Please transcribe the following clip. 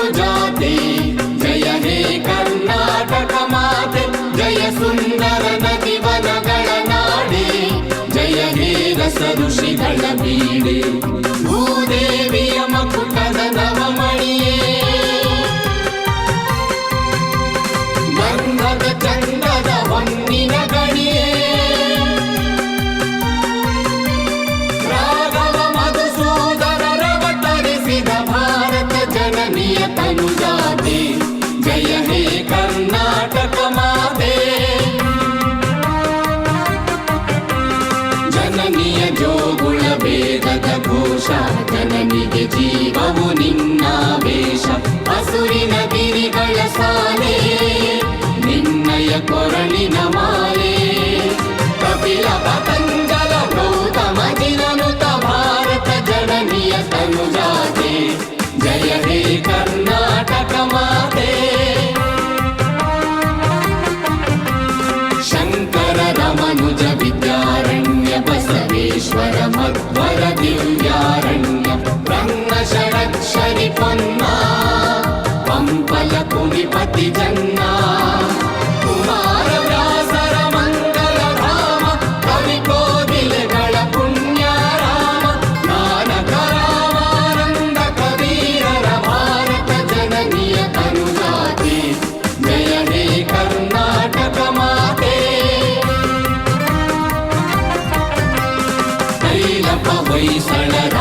మరు జాతి జయ హే కర్ణాటక మాತೆ జయ సుందర నది వనಗಳ నాಡಿ జయ హే రಸ ಋಷಿಗಳ ಬೀಡೆ ಭೂದೇವಿ ಜನನಿಯ ತನುಜಾತೆ ಜಯ ಹೇ ಕರ್ನಾಟಕ ಮಾತೆ ಜನನಿಯ ಜೋಗುಳ ವೇದದ ಘೋಷ ಜನನಿಗೆ ಜೀವವು ನಿನ್ನಾವೇಶ ಹಸುರಿನ ಗಿರಿಗಳ ಸಾಲೆ ನಿನ್ನಯ ಕೊರಳಿನ ಮಾಲೆ ಕಪಿಲ ಪತಂಜಲ ಗೌತಮ ಜಿನನುತ ಭಾರತ ಜನನಿಯ ತನುಜಾತೆ शङ्कर रमनुज विद्यारण्य बसवेश्वर मध्वर दिव्यारण्य ब्रह्म शरत् शरिपन्म பொய் சளரா